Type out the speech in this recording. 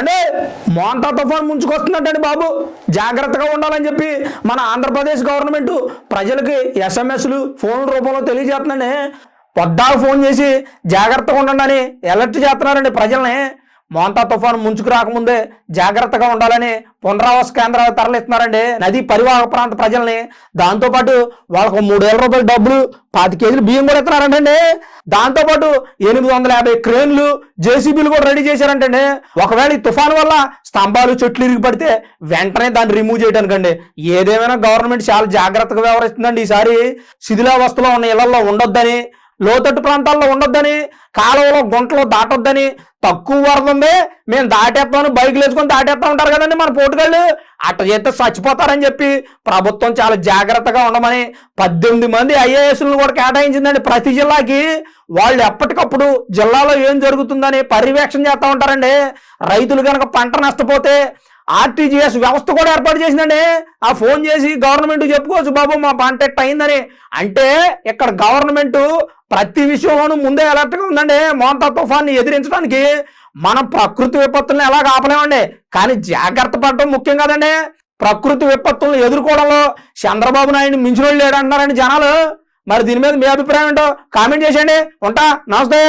అంటే మోంతా తుఫాన్ ముంచుకొస్తుందంటండి బాబు. జాగ్రత్తగా ఉండాలని చెప్పి మన ఆంధ్రప్రదేశ్ గవర్నమెంట్ ప్రజలకి ఎస్ఎంఎస్లు ఫోన్ రూపంలో తెలియజేస్తుందండి పొద్దాలు ఫోన్ చేసి జాగ్రత్తగా ఉండండి అని అలర్ట్ చేస్తున్నారండి ప్రజల్ని. మోంతా తుఫాను ముంచుకు రాకముందే జాగ్రత్తగా ఉండాలని పునరావాస కేంద్రాలు తరలిస్తున్నారండి. నది పరివాహక ప్రాంత ప్రజల్ని. దాంతోపాటు వాళ్ళకు మూడు వేల రూపాయల డబ్బులు పాతి కేజీలు బియ్యం కూడా ఇస్తున్నారంటండి. దాంతోపాటు ఎనిమిది వందల యాభై క్రేన్లు జేసీబీలు కూడా రెడీ చేశారంటండి. ఒకవేళ ఈ తుఫాను వల్ల స్తంభాలు చెట్లు ఇరిగి పడితే వెంటనే దాన్ని రిమూవ్ చేయడానికండి. ఏదేమైనా గవర్నమెంట్ చాలా జాగ్రత్తగా వ్యవహరిస్తుందండి ఈసారి. శిథిలావస్థలో ఉన్న ఇళ్ళలో ఉండొద్దని లోతట్టు ప్రాంతాల్లో ఉండొద్దని కాలువలో గుంటలో దాటొద్దని తక్కువ వరద ఉంది మేము దాటేస్తాను బైకులు వేసుకొని దాటేస్తా ఉంటారు కదండి మన పోటుగాళ్ళు. అట్ట చేస్తే చచ్చిపోతారని చెప్పి ప్రభుత్వం చాలా జాగ్రత్తగా ఉండమని పద్దెనిమిది మంది ఐఏఎస్లను కూడా కేటాయించిందండి ప్రతి జిల్లాకి. వాళ్ళు ఎప్పటికప్పుడు జిల్లాలో ఏం జరుగుతుందని పర్యవేక్షణ చేస్తూ ఉంటారండి. రైతులు కనుక పంట నష్టపోతే ఆర్టీజీఎస్ వ్యవస్థ కూడా ఏర్పాటు చేసిందండి. ఆ ఫోన్ చేసి గవర్నమెంట్ చెప్పుకోవచ్చు బాబు మా కాంటాక్ట్ అయిందని. అంటే ఇక్కడ గవర్నమెంట్ ప్రతి విషయంలోనూ ముందే అలర్ట్గా ఉందండి. మోంతా తుఫాన్ని ఎదిరించడానికి మనం ప్రకృతి విపత్తులను ఎలా ఆపలేమండి. కానీ జాగ్రత్త పడటం ముఖ్యం కదండి. ప్రకృతి విపత్తులను ఎదుర్కోవడంలో చంద్రబాబు నాయుడు మించిన లేడు అంటున్నారండి జనాలు. మరి దీని మీద మీ అభిప్రాయం ఏంటో కామెంట్ చేసేయండి. ఉంటా నమస్తే.